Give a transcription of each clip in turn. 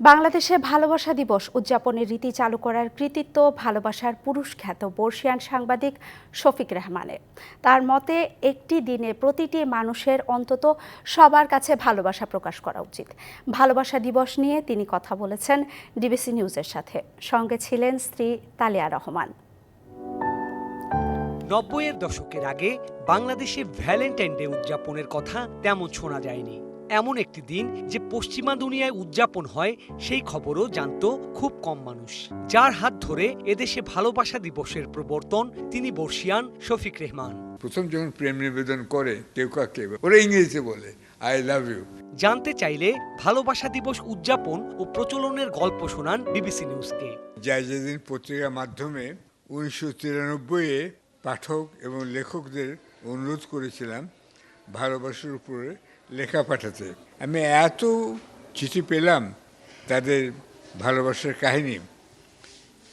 বাংলাদেশে ভালোবাসা দিবস উদযাপনের রীতি চালু করার কৃতিত্ব ভালোবাসার পুরুষ খ্যাত বর্ষিয়ান সাংবাদিক শফিক রেহমানের। তার মতে, একটি দিনে প্রতিটি মানুষের অন্তত সবার কাছে ভালোবাসা প্রকাশ করা উচিত। ভালোবাসা দিবস নিয়ে তিনি কথা বলেছেন ডিবিসি নিউজের সাথে। সঙ্গে ছিলেন স্ত্রী তালিয়া রহমান। নব্বইয়ের দশকের আগে বাংলাদেশে ভ্যালেন্টাইন ডে উদযাপনের কথা তেমন শোনা যায়নি। এমন একটি দিন যে পশ্চিমা দুনিয়ায় উদযাপন হয় সেই খবরও জানতো খুব কম মানুষ। যার হাত ধরে এদেশে ভালোবাসা দিবসের প্রবর্তন তিনি বর্ষিয়ান শফিক রেহমান। প্রথম যখন প্রেম নিবেদন করে কেউ কাকে ওরা ইংরেজিতে বলে আই লাভ ইউ জানতে চাইলে ভালোবাসা দিবস উদযাপন ও প্রচলনের গল্প শোনান বিবিসি নিউজকে। জায়জাদিন পত্রিকার মাধ্যমে উনিশশো তিরানব্বইয়ে পাঠক এবং লেখকদের অনুরোধ করেছিলাম ভালোবাসার উপরে লেখা পাঠাতে। আমি এত চিঠি পেলাম তাদের ভালোবাসার কাহিনী।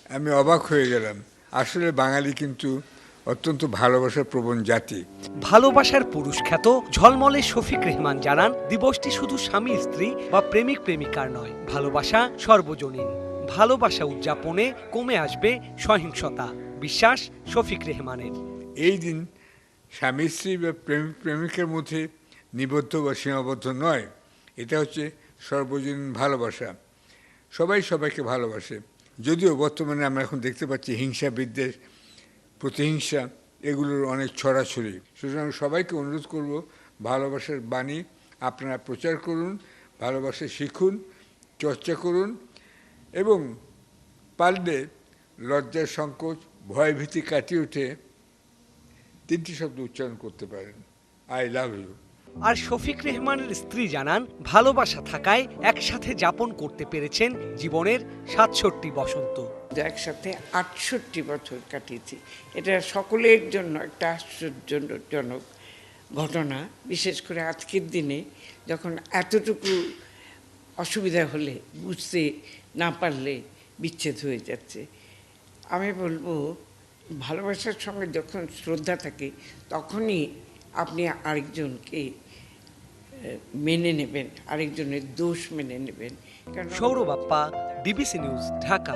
আমি অবাক হয়ে গেলাম। আসলে বাঙালি কিন্তু অত্যন্ত ভালোবাসার প্রবণ জাতি। ভালোবাসার পুরুষ খ্যাত ঝলমলে শফিক রেহমান জানান দিবসটি শুধু স্বামী স্ত্রী বা প্রেমিক প্রেমিকার নয় ভালোবাসা সর্বজনীন। ভালোবাসা উদযাপনে কমে আসবে সহিংসতা। বিশ্বাস শফিক রেহমানের। এই দিন স্বামী স্ত্রী বা প্রেমিক প্রেমিকের মধ্যে নিবদ্ধ বা সীমাবদ্ধ নয়। এটা হচ্ছে সর্বজনীন ভালোবাসা। সবাই সবাইকে ভালোবাসে। যদিও বর্তমানে আমরা এখন দেখতে পাচ্ছি হিংসা বিদ্বেষ প্রতিহিংসা, এগুলোর অনেক ছড়াছড়ি। সুতরাং সবাইকে অনুরোধ করব, ভালোবাসার বাণী আপনারা প্রচার করুন, ভালোবাসা শিখুন, চর্চা করুন এবং পারলে লজ্জার সংকোচ, ভয়ভীতি কাটিয়ে উঠে তিনটি শব্দ উচ্চারণ করতে পারেন। আই লাভ ইউ আর শফিক রেহমানের স্ত্রী জানান ভালোবাসা থাকায় একসাথে যাপন করতে পেরেছেন জীবনের সাতষট্টি বসন্ত। একসাথে আটষট্টি বছর কাটিয়েছি এটা সকলের জন্য একটা আশ্চর্যজনক ঘটনা। বিশেষ করে আজকের দিনে যখন এতটুকু অসুবিধা হলে বুঝতে না পারলে বিচ্ছেদ হয়ে যাচ্ছে। আমি বলব ভালোবাসার সঙ্গে যখন শ্রদ্ধা থাকে, তখনই আপনি আরেকজনকে মেনে নেবেন, আরেকজনের দোষ মেনে নেবেন। Sourav Appa, BBC news, Dhaka.